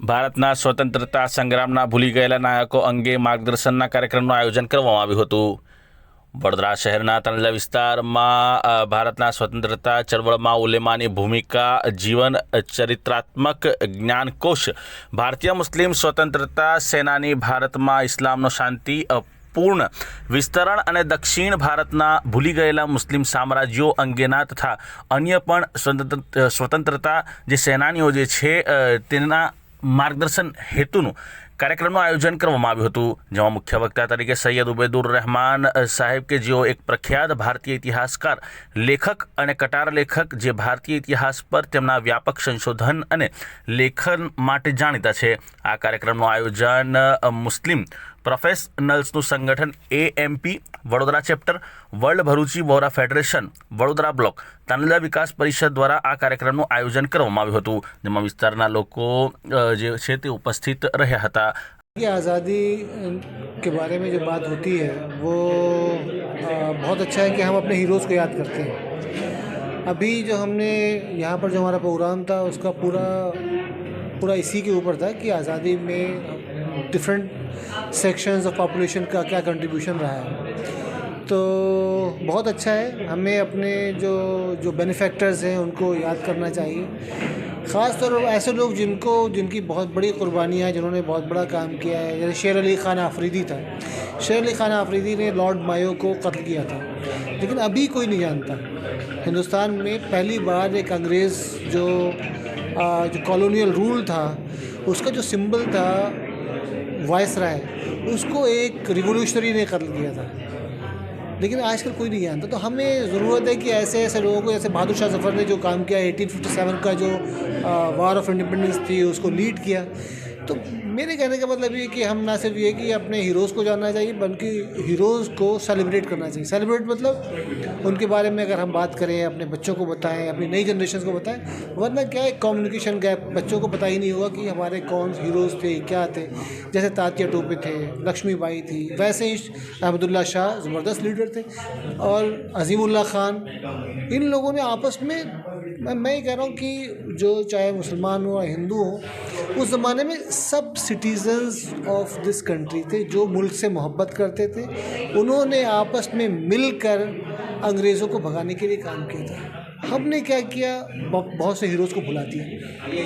ભારતના સ્વતંત્રતા સંગ્રામના ભૂલી ગયેલા નાયકો અંગે માર્ગદર્શનના કાર્યક્રમનું આયોજન કરવામાં આવ્યું હતું. વડોદરા શહેરના તણલા વિસ્તારમાં ભારતના સ્વતંત્રતા ચળવળમાં ઉલેમાની ભૂમિકા, જીવન ચરિત્રાત્મક જ્ઞાનકોશ, ભારતીય મુસ્લિમ સ્વતંત્રતા સેનાની ભારતમાં ઇસ્લામનો શાંતિ પૂર્ણ વિસ્તરણ અને દક્ષિણ ભારતના ભૂલી ગયેલા મુસ્લિમ સામ્રાજ્યો અંગેના તથા અન્ય પણ સ્વતંત્ર, સ્વતંત્રતા જે સેનાનીઓ જે છે તેના માર્ગદર્શન હેતુનું કાર્યક્રમનું આયોજન કરવામાં આવ્યું હતું, જેમાં મુખ્ય વક્તા તરીકે સૈયદ ઉબેદુર રહેમાન સાહેબ કે જેઓ એક પ્રખ્યાત ભારતીય ઇતિહાસકાર, લેખક અને કટાર લેખક જે ભારતીય ઇતિહાસ પર તેમના વ્યાપક સંશોધન અને લેખન માટે જાણીતા છે. આ કાર્યક્રમનું આયોજન મુસ્લિમ પ્રોફેશનલ્સનું સંગઠન AMP Vadodara chapter, world Bharuchi Vora federation, Vadodara block, Tandla Vikas Parishad દ્વારા આ કાર્યક્રમનું આયોજન કરવામાં આવ્યું હતું, જેમાં વિસ્તારના લોકો જે છે તે ઉપસ્થિત રહ્યા હતા. یہ آزادی کے بارے میں جو بات ہوتی ہے، وہ بہت اچھا ہے کہ ہم اپنے ہیروز کو یاد کرتے ہیں۔ ابھی جو ہم نے یہاں پر جو ہمارا پروگرام تھا، اس کا پورا پورا اسی کے اوپر تھا کہ آزادی میں ڈفرینٹ سیکشنز آف پاپولیشن کا کیا کنٹریبیوشن رہا ہے۔ تو بہت اچھا ہے، ہمیں اپنے جو جو بینیفیکٹرز ہیں، ان کو یاد کرنا چاہیے۔ خاص طور پر ایسے لوگ جن کو جن کی بہت بڑی قربانی ہے جنہوں نے بہت بڑا کام کیا ہے، جیسے شیر علی خان آفریدی تھا۔ شیر علی خان آفریدی نے لارڈ مایو کو قتل کیا تھا، لیکن ابھی کوئی نہیں جانتا۔ ہندوستان میں پہلی بار ایک انگریز جو جو کالونیل رول تھا، اس کا جو سمبل تھا وائس رائے اس کو ایک ریولیوشنری نے قتل کیا تھا۔ لیکن آج کل کوئی نہیں جانتا۔ تو ہمیں ضرورت ہے کہ ایسے ایسے لوگوں کو، جیسے بہادر شاہ ظفر نے جو کام کیا ایٹین ففٹی سیون کا جو وار آف انڈیپینڈنس تھی، اس کو لیڈ کیا۔ تو میرے کہنے کا مطلب یہ کہ ہم نہ صرف یہ کہ اپنے ہیروز کو جاننا چاہیے، بلکہ ہیروز کو سیلیبریٹ کرنا چاہیے۔ سیلیبریٹ مطلب ان کے بارے میں اگر ہم بات کریں، اپنے بچوں کو بتائیں، اپنی نئی جنریشن کو بتائیں، ورنہ کیا ہے کمیونیکیشن گیپ بچوں کو پتہ ہی نہیں ہوا کہ ہمارے کون ہیروز تھے، کیا تھے۔ جیسے تاتیہ ٹوپے تھے، لکشمی بائی تھی، ویسے ہی احمد اللہ شاہ زبردست لیڈر تھے۔ اور عظیم اللہ خان، ان لوگوں نے آپس میں میں میں یہ کہہ رہا ہوں کہ جو چاہے مسلمان ہو یا ہندو ہوں اس زمانے میں سب سٹیزنز آف دس کنٹری تھے، جو ملک سے محبت کرتے تھے، انہوں نے آپس میں مل کر انگریزوں کو بھگانے کے لیے کام کیا تھا۔ ہم نے کیا کیا؟ بہت سے ہیروز کو بھلا دیا۔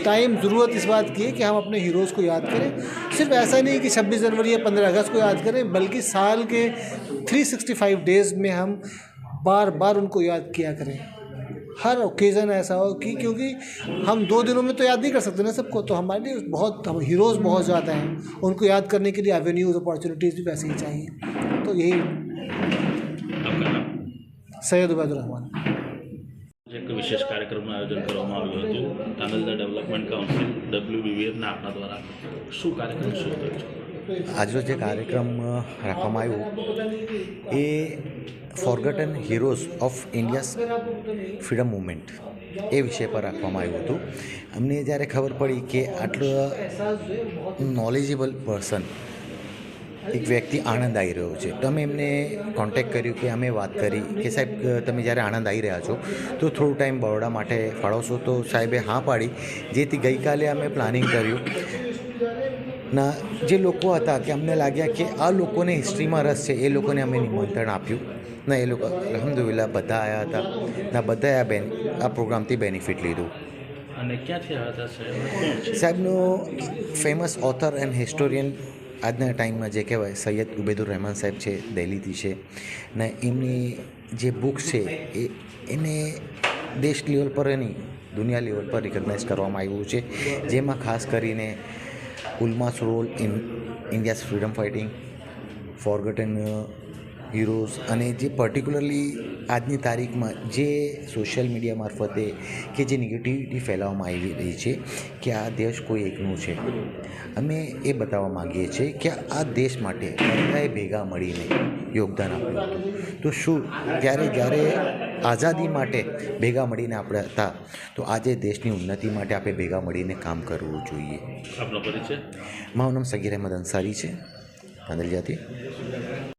ٹائم، ضرورت اس بات کی ہے کہ ہم اپنے ہیروز کو یاد کریں۔ صرف ایسا نہیں کہ چھبیس جنوری یا پندرہ اگست کو یاد کریں، بلکہ سال کے تھری سکسٹی فائیو ڈیز میں ہم بار بار ان کو یاد کیا کریں۔ ہر اوکیزن ایسا ہو کہ کیونکہ ہم دو دنوں میں تو یاد نہیں کر سکتے نا سب کو، تو ہمارے لیے بہت، ہم ہیروز بہت زیادہ ہیں۔ ان کو یاد کرنے کے لیے ایونیوز اپارچونیٹیز بھی ویسے ہی چاہیے۔ تو یہی۔ سید عبید الرحمان యొక్క విశేష కార్యక్రమం કરવામાં આવ્યું હતું ડેવલપમેન્ટ કાઉન્સિલ આપના દ્વારા શું કાર્યક્રમ આજનો જે કાર્યક્રમ રાખવામાં આવ્યો, એ forgotten heroes of India's freedom movement એ વિષય પર રાખવામાં આવ્યું હતું. અમને જ્યારે ખબર પડી કે આટલો નોલેજેબલ પર્સન એક વ્યક્તિ આણંદ આવી રહ્યો છે, તો અમે એમને કોન્ટેક કર્યું કે અમે વાત કરી કે સાહેબ તમે જ્યારે આણંદ આવી રહ્યા છો, તો થોડું ટાઈમ બરોડા માટે ફાળવશો, તો સાહેબે હા પાડી. જેથી ગઈકાલે અમે પ્લાનિંગ કર્યું ના જે લોકો હતા કે અમને લાગ્યા કે આ લોકોને હિસ્ટ્રીમાં રસ છે એ લોકોને અમે નિમંત્રણ આપ્યું. ના એ લોકો અલહમદુલિલ્લાહ બધા આવ્યા હતા. ના બધાએ આ બેન આ પ્રોગ્રામથી બેનિફિટ લીધું. અને ક્યાંથી આવ્યા હતા સાહેબનો ફેમસ ઓથર એન્ડ હિસ્ટોરિયન આજના ટાઈમમાં જે કહેવાય સૈયદ ઉબેદુર રહેમાન સાહેબ છે દિલ્હીથી છે. ને એમની જે બુક્સ છે એ એને દેશ લેવલ પર એની દુનિયા લેવલ પર રિકગ્નાઇઝ કરવામાં આવ્યું છે. જેમાં ખાસ કરીને ઉલ્માસ role in India's freedom fighting forgotten heroes અને જે પર્ટિક્યુલરલી આજની તારીખમાં જે સોશિયલ મીડિયા મારફતે કે જે નેગેટિવિટી ફેલાવવામાં આવી રહી છે કે આ દેશ કોઈ એકનું છે. અમે એ બતાવવા માગીએ છીએ કે આ દેશ માટે બધાએ ભેગા મળીને યોગદાન આપ્યું હતું. તો શું ત્યારે જ્યારે આઝાદી માટે ભેગા મળીને આપણે હતા. તો આજે દેશની ઉન્નતિ માટે આપણે ભેગા મળીને કામ કરવું જોઈએ. આપનો પરિચય? મારું નામ સગીર અહેમદ અંસારી છે. કાંદલિયાથી